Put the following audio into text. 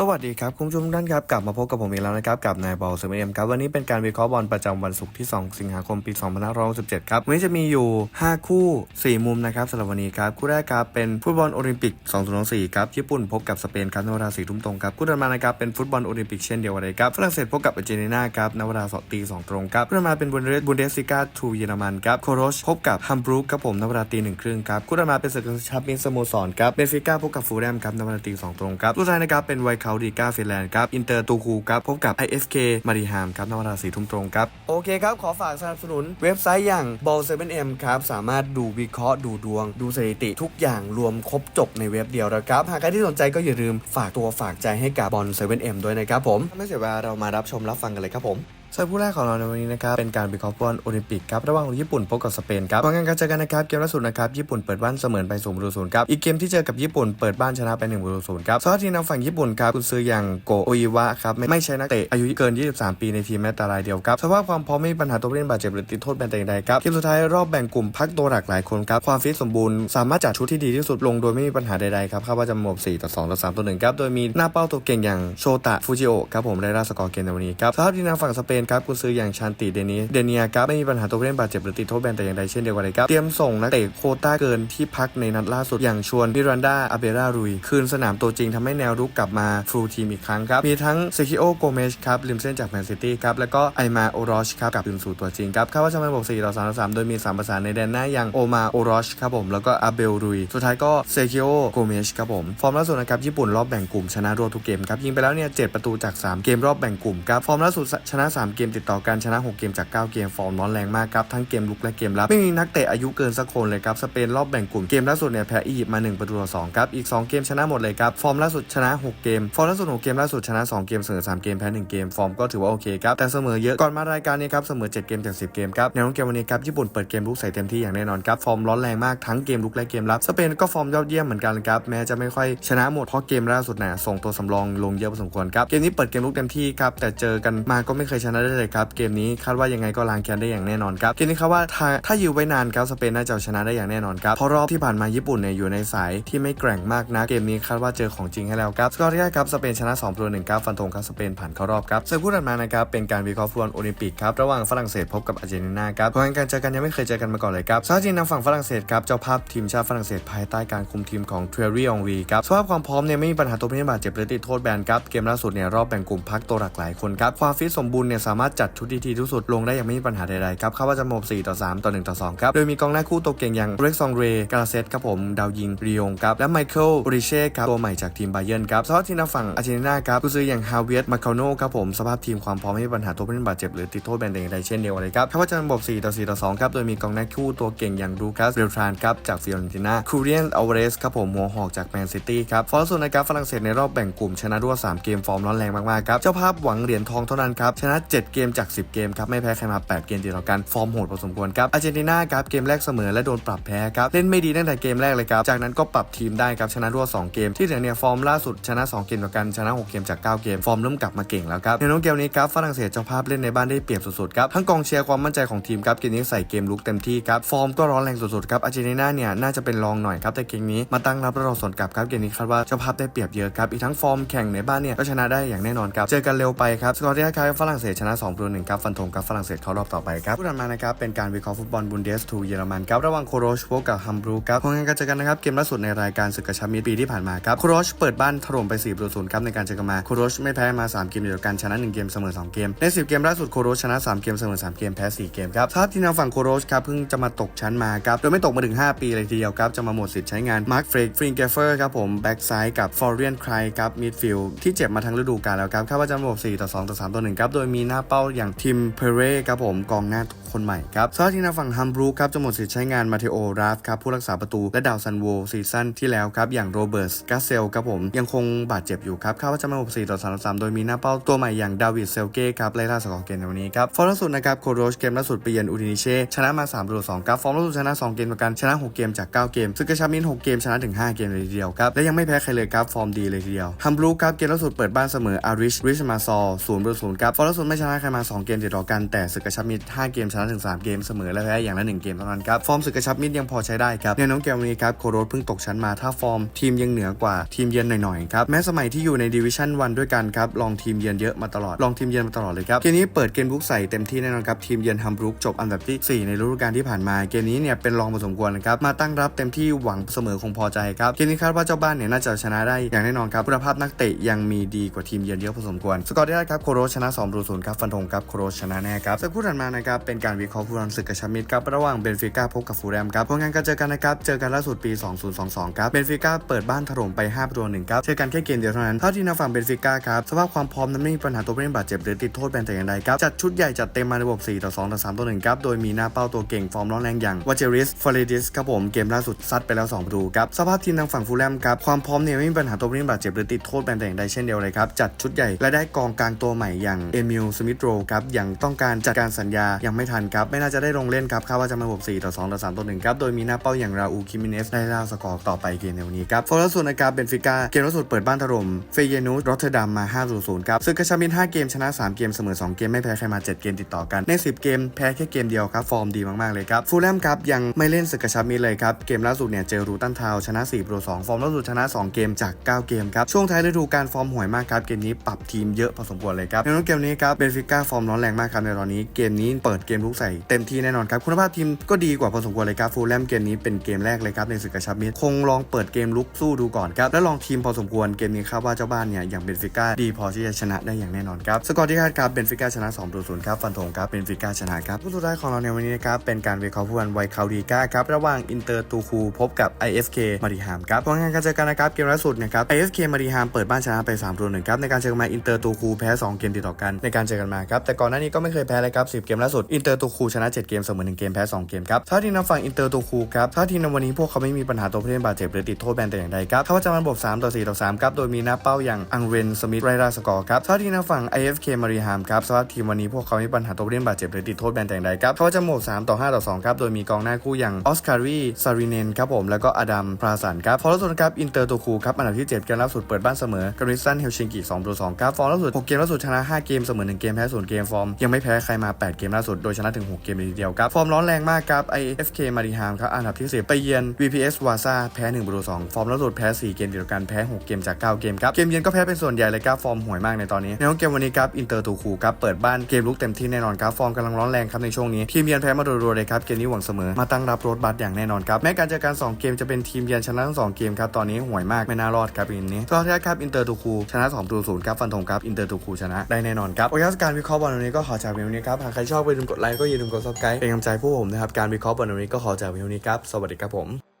สวัสดีครับคุณผู้ชมท่านครับ กลับมาพบกับผมอีกแล้วนะครับ กับนายบอลเซมเอมครับ วันนี้เป็นการวิเคราะห์บอลประจำวันศุกร์ที่ 2 สิงหาคมปี 2567 ครับ วันนี้จะมีอยู่ 5 คู่ 4 มุมนะครับสำหรับวันนี้ครับ คู่แรกครับเป็นฟุตบอลโอลิมปิก 2024 ครับ ญี่ปุ่นพบกับสเปนครับนวลา4ทุ่มตรงครับ คู่ถัดมานะครับเป็นฟุตบอลโอลิมปิกเช่นเดียวกันเลยครับ ฝรั่งเศสพบกับอาร์เจนตินาครับนวลา2ตี2ตรงครับ คู่ถัดมาเป็นบุนเดสบุนเดสซิก้าทูเยอรมันครับโคโรชพบกับฮัมบูรูกครับผมนวลาตีหนึ่งครึ่งครับ คู่ถัดมาเป็นศึกแชมเปี้ยนสโมสรครับเบนฟิก้าพบกับฟูแลมครับนวลาตีสองตรงครับสุดท้ายนะครับเป็นไวคาดีก้าฟินแลนด์ครับ อินเตอร์ตูคูครับ พบกับ IFK มาริฮามครับในเวลาสี่ทุ่มตรงครับ โอเคครับ ขอฝากสนับสนุนเว็บไซต์อย่าง ball 7 m ครับ สามารถดูวิเคราะห์ดูดวง ดูสถิติทุกอย่างรวมครบจบในเว็บเดียวนะครับ หากใครที่สนใจก็อย่าลืมฝากตัวฝากใจให้กับบอล7 m ด้วยนะครับผมไม่เสียเวลาเรามารับชมรับฟังกันเลยครับผม ส่วนผู้แรกของเราในวันนี้นะครับเป็นการวิเคราะห์ฟุตบอลโอลิมปิกครับระหว่างญี่ปุ่นพบกับสเปนครับผลงานการเจอกันนะครับเกมล่าสุดนะครับญี่ปุ่นเปิดบ้านเสมอไป0ประตูศูนย์ครับอีกเกมที่เจอกับญี่ปุ่นเปิดบ้านชนะไป1ประตูศูนย์ครับสำหรับทีมทางฝั่งญี่ปุ่นครับคุณซื้ออย่างโกโออิวะครับไม่ใช่นักเตะอายุเกิน 23 ปีในทีมแม้แต่รายเดียวครับสภาพความพร้อมไม่มีปัญหาตัวเล่นบาดเจ็บหรือติดโทษแบนแต่ใดครับเกมสุดท้ายรอบแบ่งกลุ่มพักตัวหลักหลายคนครับความฟิตสมบูรณ์สามารถจัดชุดที่ดีที่สุดลงโดยไม่มีปัญหาใดๆครับคาดว่าจะหมด4ต่อ2ต่อ3ต่อ1ครับโดยมีหน้าเป้าตัวเก่งอย่างโชตะฟูจิโอะครับผมได้ราสกอร์เกมในวันนี้ครับสภาพทีมฝั่งสเปนครับคุณซื้ออย่างชันติเดนิสเดเนียครับไม่มีปัญหาตัวผู้เล่นบาดเจ็บหรือติดโทษแบนแต่อย่างใดเช่นเดียวกันเลยครับเตรียมส่งนักเตะโคต้าเกินที่พักในนัดล่าสุดอย่างชวนพิรันดาอาเบรารุย คืนสนามตัวจริงทำให้แนวรุกกลับมาฟูลทีมอีกครั้งครับมีทั้งเซคิโอโกเมชครับริมเส้นจากแมนซิตี้ครับแล้วก็ไอมาโอรอชครับกลับคืนสู่ตัวจริงครับคาดว่าจะมาบอก4ต่อ3ต่อ3โดยมี3ประสานในแดนหน้าอย่างโอมาโอรอชครับผมแล้วก็อาเบลรุยสุดท้ายก็เซคิโอโกเมชครับผมฟอร์มล่าสุดนะครับญี่ปุ่นรอบแบ่งกลุ่มชนะรวดทุกเกมครับยิงไปแล้วเนี่ย7ประตูจาก 3 เกมรอบแบ่งกลุ่มครับฟอร์มล่าสุดชนะ3เกมติดต่อกันชนะ 6 เกมจาก 9 เกมฟอร์มร้อนแรงมากครับ ทั้งเกมลุกและเกมรับ ไม่มีนักเตะอายุเกินสักคนเลยครับ สเปนรอบแบ่งกลุ่มเกมล่าสุดเนี่ยแพ้อียิปต์มา 1 ประตูต่อ2ครับ อีก 2 เกมชนะหมดเลยครับ ฟอร์มล่าสุดชนะ 6 เกม ฟอร์มล่าสุด 6 เกมล่าสุดชนะ 2 เกมเสมอ 3 เกมแพ้ 1 เกม ฟอร์มก็ถือว่าโอเคครับ แต่เสมอเยอะ ก่อนมารายการนี้ครับเสมอ 7 เกมจาก 10 เกมครับแนวโน้มเกมวันนี้ครับญี่ปุ่นเปิดเกมลุกใส่เต็มที่อย่างแน่นอนครับฟอร์มร้อนแรงมากทั้งเกมลุกและเกมรับ สเปนก็ฟอร์มยอดเยี่ยมเหมือนกันครับแม้จะไม่ค่อยชนะหมดเพราะเกมล่าสุดน่ะส่งตัวสำรองลงเยอะพอสมควรครับเกมนี้เปิดเกมลุกเต็มที่ครับแต่เจอกันมาก็ไม่เคยชนะได้เลยครับ เกมนี้คาดว่ายังไงก็ล้างแค้นได้อย่างแน่นอนครับเกมนี้คาดว่าถ้าถ้ายื้อไว้นานครับสเปนน่าจะเอาชนะได้อย่างแน่นอนครับเพราะรอบที่ผ่านมาญี่ปุ่นเนี่ยอยู่ในสายที่ไม่แกร่งมากนะเกมนี้คาดว่าเจอของจริงให้แล้วครับสกอร์ที่ได้ครับสเปนชนะ2ประตูหนึ่งครับฟันธงครับสเปนผ่านเข้ารอบครับส่วนคู่ถัดมานะครับเป็นการวิเคราะห์ฟุตบอลโอลิมปิกครับระหว่างฝรั่งเศสพบกับอาร์เจนตินาครับผลงานการเจอกันยังไม่เคยเจอกันมาก่อนเลยครับซาจีนทางฝั่งฝรั่งเศสครับเจ้าภาพทีมชาติฝรั่งเศสภายใต้การคุมทีมของเทรรี่องวีครับสภาพความพร้อมเนี่ยไม่มีปัญหาตัวผู้เล่นบาดเจ็บหรือติดโทษแบนครับเกมล่าสุดเนี่ยรอบแบ่งกลุ่มพักตัวหลักหลายคนครับความฟิตสมบูรณ์เนี่ยสามารถจัดชุดที่ดีที่สุดลงได้อย่างไม่มีปัญหาใดๆครับคาว่าจะหมด4ต่อ 3 ต่อ 1 ต่อ 2 ครับ โดยมีกองหน้าคู่ตัวเก่งอย่างเร็กซองเรกาเซตครับผม ดาวยิงริยงครับ และไมเคิลบริเช่ครับ ตัวใหม่จากทีมไบเยนครับสภาพทีมทาฝั่งอาร์เจนตินาครับกุซืออย่างฮาเวียตมาคาโนครับผม สภาพทีมความพร้อมไม่มีปัญหาตัวผู้เล่นบาดเจ็บหรือติดโทษแบนแต่อย่างใดเช่นเดียวกันเลยครับคาว่าจะหมด4ต่อ 4 ต่อ 2 ครับ โดยมีกองหน้าคู่ตัวเก่งอย่างลูคัสเบลทรานครับจากฟิออเรนติน่าคูเรียนอเวเรสครับผมหัวหอกจากแมนซิตี้ครับฟอร์ส่วนนะครับฝรั่งเศสในรอบแบ่งกลุ่มชนะรวด3เกมฟอร์มร้อนแรงมากๆครับเจ้าภาพหวังเหรียญทองเท่านั้นครับชนะ7เกมจาก 10 เกมครับไม่แพ้ใครมา 8 เกมติดต่อกันฟอร์มโหดพอสมควรครับอาร์เจนตินาครับเกมแรกเสมอและโดนปรับแพ้ครับเล่นไม่ดีตั้งแต่เกมแรกเลยครับจากนั้นก็ปรับทีมได้ครับชนะรวด2เกมที่เหลือเนี่ยฟอร์มล่าสุดชนะ 2 เกมต่อกันชนะ 6 เกมจาก 9 เกมฟอร์มเริ่มกลับมาเก่งแล้วครับในน้องเกมนี้ครับฝรั่งเศสเจ้าภาพเล่นในบ้านได้เปรียบสุดๆครับทั้งกองเชียร์ความมั่นใจของทีมครับเกมนี้ใส่เกมลุกเต็มที่ครับฟอร์มก็ร้อนแรงสุดๆครับอาร์เจนตินาเนี่ยน่าจะเป็นรองหน่อยครับแต่เกมนี้มาตั้งรับแล้วเราสวนกลับครับเกมนี้คาดว่าเจ้าภาพได้เปรียบเยอะครับอีกทั้งฟอร์มแข่งในบ้านเนี่ยก็ชนะได้อย่างแน่นอนครับเจอกันเร็วไปครับสกอร์ที่คล้ายๆฝรั่งเศสชนะ2ประตูหนึ่งครับฟันธงครับฝรั่งเศสเข้ารอบต่อไปครับผู้นำมานะครับเป็นการวิเคราะห์ฟุตบอลบุนเดสทูเยอรมันครับระหว่างโคโรชพบกับฮัมบรูครับผลงานการเจอกันนะครับเกมล่าสุดในรายการศึกกระชับมิตรปีที่ผ่านมาครับโคโรชเปิดบ้านถล่มไป4ประตูศูนย์ครับในการเจอกันมาโคโรชไม่แพ้มา 3 เกมเดียวกันชนะ 1 เกมเสมอ 2 เกม ใน 10 เกมล่าสุดโคโรชชนะ 3 เกมเสมอ 3 เกมแพ้ 4 เกมครับถ้าทีมทางฝั่งโคโรชครับเพิ่งจะมาตกชั้นมาครับโดยไม่ตกมาถึง 5 ปีเลยทีเดียวครับจะมาหมดสิทธิ์ใช้งานมาร์คเฟรกฟริงเกเฟอร์ครับผมแบ็กซ้ายกับฟอร์เรียนไครครับมิดฟิลด์ที่เจ็บมาทั้งฤดูกาลแล้วครับคาดว่าจะหมด4ต่อ2ต่อ3ต่อ1ครับโดยมีหน้าาเป้าอย่างทิมเพเรครับผมกองหน้าคนใหม่ครับสำหรับทีมทาฝั่งฮัมบรูครับจะหมดสิทธิ์ใช้งานมาเทโอราฟครับผู้รักษาประตูและดาวซันโวซีซั่นที่แล้วครับอย่างโรเบิร์ตกาเซลครับผมยังคงบาดเจ็บอยู่ครับคาดว่าจะมาหมด4ต่อ3ต่อ3โดยมีหน้าเป้าตัวใหม่อย่างดาวิดเซลเก้ครับไล่ล่าสกอร์เกมในวันนี้ครับฟอร์มล่าสุดนะครับโคโรชเกมล่าสุดไปเยือนอูดินิเช่ชนะมา3ประตู2ครับฟอร์มล่าสุดชนะ 2 เกมต่อกันชนะ 6 เกมจาก 9 เกมซึ่งกระชับมิน6เกมชนะถึง 5 เกมเลยทีเดียวครับและยังไม่แพ้ใครเลยครับฟอร์มดีเลยทีเดียวฮัมบรูครับเกมล่าสุดเปิดบ้านเสมออาริชริชมาซอศูนย์ประตูศูนย์ครับฟอร์มล่าสุดไม่ชนะใครมา 2 เกมติดต่อกันแต่ศึกกระชับมิตร5เกมชนะถึง 3 เกมเสมอและแพ้อย่างละ 1 เกมเท่านั้นครับฟอร์มศึกกระชับมิตรยังพอใช้ได้ครับในน้องเกมนี้ครับโคโรสเพิ่งตกชั้นมาถ้าฟอร์มทีมยังเหนือกว่าทีมเยือนหน่อยๆครับแม้สมัยที่อยู่ในดิวิชั่น1ด้วยกันครับลองทีมเยือนเยอะมาตลอดลองทีมเยือนมาตลอดเลยครับเกมนี้เปิดเกมบุกใส่เต็มที่แน่นอนครับทีมเยือนฮัมบรุกจบอันดับที่ 4 ในฤดูกาลที่ผ่านมาเกมนี้เนี่ยเป็นรองพอสมควรนะครับมาตั้งรับเต็มที่หวังเสมอคงพอใจครับเกมนี้คาดว่าเจ้าบ้านเนี่ยน่าจะชนะได้อย่างแน่นอนครับคุณภาพนักเตะยังมีดีกว่าทีมเยือนเยอะพอสมควรสกอร์ได้ครับโคโรชนะ2ประตูศูนย์ครับฟันธงครับโครชนะแน่ครับสักครู่ถัดมานะครับเป็นการวิเคราะห์ผู้รันศึกกระชับมิตรครับระหว่างเบนฟิก้าพบกับฟูลแลมครับผลงานการเจอกันนะครับเจอกันล่าสุดปี 2022 ครับเบนฟิก้าเปิดบ้านถล่มไป5ประตูหนึ่งครับเจอกันแค่เกมเดียวเท่านั้นเท่าที่ทางฝั่งเบนฟิก้าครับสภาพความพร้อมนั้นไม่มีปัญหาตัวผู้เล่นบาดเจ็บหรือติดโทษแบนแต่อย่างใดครับจัดชุดใหญ่จัดเต็มมาในระบบ4ต่อ2ต่อ3ต่อ1ครับโดยมีหน้าเป้าตัวเก่งฟอร์มร้อนแรงอย่างวาเจริสฟอร์เรดิสครับผมเกมล่าสุดซัดไปแล้ว2ประตูครับสภาพทีมทางฝั่งฟูแลมครับความพร้อมเนี่ยไม่มีปัญหาตัวผู้เล่นบาดเจ็บหรือติดโทษแบนแต่อย่างใดเช่นเดียวเลยครับจัดชุดใหญ่และได้กองกลางตัวใหม่อย่างเอมิลสมิธโรครับย่างต้องการจัดการสัญญายังไม่ทันครับ ไม่น่าจะได้ลงเล่นครับคาดว่าจะมาระบบ4ต่อ2ต่อ3ต่อ1ครับ โดยมีหน้าเป้าอย่างราอูคิมิเนสได้ล่าสกอร์ต่อไปเกมในวันนี้ครับโฟอร์สุดนะครับเบนฟิก้าเกมล่าสุดเปิดบ้านถล่มเฟเยนูสรอตเทอร์ดัมมา5 0ครับซึ่งกระชับมิตร5เกมชนะ 3 เกมเสมอ 2 เกมไม่แพ้ใครมา 7 เกมติดต่อกันใน 10 เกมแพ้แค่เกมเดียวครับฟอร์มดีมากๆเลยครับฟูลแลมครับยังไม่เล่นศึกกระชับมิตรเลยครับเกมล่าสุดเนี่ยเจอรูตันทาวชนะ4ประตู2ฟอร์มล่าสุดชนะ 2 เกมจาก 9 เกมครับช่วงท้ายฤดูกาลฟอร์มห่วยมากครับเกมนี้ปรับทีมเยอะพอสมควรเลยครับในน้องเกมนี้ครับเบนฟิก้าฟอร์มร้อนแรงมากครับในตอนนี้เกมนี้เปิดเกมลุกใส่เต็มที่แน่นอนครับคุณภาพทีมก็ดีกว่าพอสมควรเลยครับฟูลแลมเกมนี้เป็นเกมแรกเลยครับในศึกกระชับมิตรคงลองเปิดเกมลุกสู้ดูก่อนครับแล้วลองทีมพอสมควรเกมนี้ครับว่าเจ้าบ้านเนี่ยอย่างเบนฟิก้าดีพอที่จะชนะได้อย่างแน่นอนครับสกอร์ที่คาดครับเบนฟิก้าชนะ2ประตูศูนย์ครับฟันธงครับเบนฟิก้าชนะครับผู้สุดท้ายของเราในวันนี้นะครับเป็นการวิเคราะห์ผู้วันไวคาดีก้าครับระหว่างอินเตอร์ตูคูพบกับ IFK มาริฮามครับผลงานการเจอกันนะครับเกมล่าสุดนะครับ IFK มาริฮามเปิดบ้านชนะไป3ตูหนึ่งครับในการเจอกันมาอินเตอร์ตูคูแพ้2เกมติดต่อกันในการเจอกันมาครับแต่ก่อนหน้านี้ก็ไม่เคยแพ้เลยครับ10 เกมล่าสุดอินเตอร์ตูคูชนะ7เกมเสมอ1เกมแพ้2เกมครับถ้าที่นำฝั่งอินเตอร์ตูคูครับถ้าที่ในวันนี้พวกเขาไม่มีปัญหาตัวผู้เล่นบาดเจ็บหรือติดโทษแบนแต่อย่างใดครับเขาจะมาระบบ3ต่อ4ต่อ3ครับโดยมีหน้าเป้าอย่างอังเรนสมิธไรราสกอร์ครับถ้าที่นำฝั่ง IFK มาริฮามครับสำหรับทีมวันนี้พวกเขามีปัญหาตัวผู้เล่นบาดเจ็บหรือติดโทษแบนแต่อย่างใดครับเขาจะโหมด3ต่อ5ต่อ2ครับโดยมีกองหน้าคู่อย่างออสการีซาริเนนครับผมแล้วก็อดัมพราสันครับฟอร์ลสุดครับอินเตอร์ตูคูครับอันดับที่7เกมล่าสุดเปิดบ้านเสมอกับริสันเฮลชิงกิ2-2ครับฟอร์ล่าสุด6เกมล่าสุดชนะ5เกมเสมอ1เกมแพ้0เกมฟอร์มยังไม่แพ้ใครมา 8 เกมล่าสุดโดยชนะถึง 6 เกมเลยทีเดียวครับ ฟอร์มร้อนแรงมากครับ IFK มาริฮามครับอันดับที่ 10 ไปเยือน VPS วาซาแพ้1ประตู2ฟอร์มล่าสุดแพ้ 4 เกมติดต่อกันแพ้ 6 เกมจาก 9 เกมครับเกมเยือนก็แพ้เป็นส่วนใหญ่เลยครับฟอร์มห่วยมากในตอนนี้ในห้องเกมวันนี้ครับอินเตอร์ตูคูครับเปิดบ้านเกมลุกเต็มที่แน่นอนครับฟอร์มกำลังร้อนแรงครับในช่วงนี้ทีมเยือนแพ้มารัวเลยครับเกมนี้หวังเสมอมาตั้งรับรถบัสอย่างแน่นอนครับแม้การเจอกันสองเกมจะเป็นทีมเยือนชนะทั้งสองเกมครับตอนนี้ห่วยมากไม่น่ารอดครับเกมนี้ก็แท้ครับอินเตอร์ตูคูชนะ2ประตูศูนย์ครับฟันธงครับอินเตอร์ตูคูชนะได้แน่นอนครับโอเคการวิเคราะห์บอลวันนี้ก็ขอจากวิวนี้ครับ หากใครชอบไปดูกดไลค์ก็อย่าลืมกดซับสไครต์เป็นกำลังใจพวกผมนะครับ การวิเคราะห์บอลวันนี้ก็ขอจากวิวนี้ครับ สวัสดีครับผม